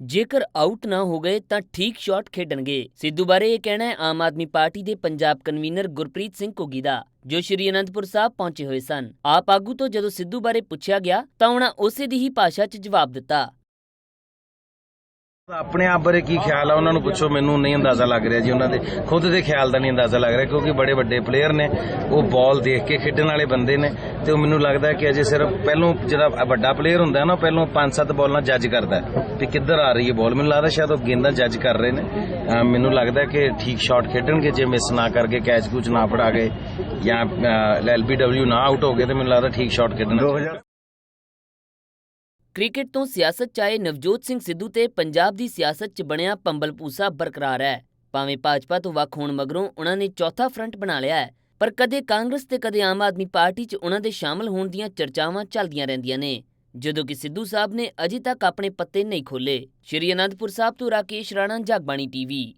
ਜੇਕਰ ਆਊਟ ਨਾ ਹੋ ਗਏ ਤਾਂ ਠੀਕ ਸ਼ਾਟ ਖੇਡਣਗੇ। ਸਿੱਧੂ ਬਾਰੇ ਇਹ ਕਹਿਣਾ ਹੈ, ਆਮ ਆਦਮੀ ਪਾਰਟੀ ਦੇ ਪੰਜਾਬ ਕਨਵੀਨਰ ਗੁਰਪ੍ਰੀਤ ਸਿੰਘ ਘੁੱਗੀ ਦਾ, ਜੋ ਸ਼੍ਰੀ ਅਨੰਦਪੁਰ ਸਾਹਿਬ ਪਹੁੰਚੇ ਹੋਏ ਸਨ। ਆਪ ਆਗੂ ਤੋਂ ਜਦੋਂ ਸਿੱਧੂ ਬਾਰੇ ਪੁੱਛਿਆ ਗਿਆ, ਤਾਂ ਉਹਨਾਂ ਉਸੇ ਦੀ ਹੀ ਭਾਸ਼ਾ 'ਚ ਜਵਾਬ ਦਿੱਤਾ। ਆਪਣੇ ਆਪ ਬਾਰੇ ਕੀ ਖਿਆਲ ਆ? ਉਹਨਾਂ ਨੂੰ ਪੁੱਛੋ, ਮੈਨੂੰ ਨਹੀਂ ਅੰਦਾਜ਼ਾ ਲੱਗ ਰਿਹਾ ਜੀ ਉਹਨਾਂ ਦੇ। ਖੁਦ ਦੇ ਖਿਆਲ ਦਾ ਨਹੀਂ ਅੰਦਾਜ਼ਾ ਲੱਗ ਰਿਹਾ, ਕਿਉਂਕਿ ਬੜੇ ਵੱਡੇ ਪਲੇਅਰ ਨੇ। ਉਹ ਬਾਲ ਦੇਖ ਕੇ ਖੇਡਣ ਵਾਲੇ ਬੰਦੇ ਨੇ ਤੇ ਉਹ ਮੈਨੂੰ ਲੱਗਦਾ ਕਿ ਅਜੇ ਸਿਰਫ ਪਹਿਲੋਂ ਜਿਹੜਾ ਵੱਡਾ ਪਲੇਅਰ ਹੁੰਦਾ ਨਾ ਪਹਿਲੋਂ 5-7 ਬਾਲਾਂ ਜੱਜ ਕਰਦਾ ਵੀ ਕਿੱਧਰ ਆ ਰਹੀ ਹੈ ਬਾਲ ਮੈਨੂੰ ਲੱਗਦਾ ਸ਼ਾਇਦ ਉਹ ਗੇਂਦਾਂ ਜੱਜ ਕਰ ਰਹੇ ਨੇ। ਮੈਨੂੰ ਲੱਗਦਾ ਕਿ ਠੀਕ ਸ਼ਾਟ ਖੇਡਣਗੇ, ਜੇ ਮਿਸ ਨਾ ਕਰਕੇ ਕੈਚ ਕੁਚ ਨਾ ਫੜਾ ਗਏ ਜਾਂ ਐਲਬੀਡਬਲਿਊ ਨਾ ਆਊਟ ਹੋ ਗਏ ਤੇ ਮੈਨੂੰ ਲੱਗਦਾ ਠੀਕ ਸ਼ਾਟ ਖੇਡਣਗੇ ਕ੍ਰਿਕਟ ਤੋਂ ਸਿਆਸਤ 'ਚ ਆਏ ਨਵਜੋਤ ਸਿੰਘ ਸਿੱਧੂ ਤੇ ਪੰਜਾਬ ਦੀ ਸਿਆਸਤ 'ਚ ਬਣਿਆ ਪੰਬਲਪੂਸਾ ਬਰਕਰਾਰ ਹੈ। ਭਾਵੇਂ ਭਾਜਪਾ ਤੋਂ ਵੱਖ ਹੋਣ ਮਗਰੋਂ ਉਹਨਾਂ ਨੇ ਚੌਥਾ ਫਰੰਟ ਬਣਾ ਲਿਆ ਹੈ, ਪਰ ਕਦੇ ਕਾਂਗਰਸ ਤੇ ਕਦੇ ਆਮ ਆਦਮੀ ਪਾਰਟੀ 'ਚ ਉਹਨਾਂ ਦੇ ਸ਼ਾਮਲ ਹੋਣ ਦੀਆਂ ਚਰਚਾਵਾਂ ਚੱਲਦੀਆਂ ਰਹਿੰਦੀਆਂ ਨੇ। ਜਦੋਂ ਕਿ ਸਿੱਧੂ ਸਾਹਿਬ ਨੇ ਅਜੇ ਤੱਕ ਆਪਣੇ ਪੱਤੇ ਨਹੀਂ ਖੋਲੇ ਸ਼੍ਰੀ ਅਨੰਦਪੁਰ ਸਾਹਿਬ ਤੋਂ ਰਾਕੇਸ਼ ਰਾਣਾ, ਜਗਬਾਣੀ ਟੀਵੀ।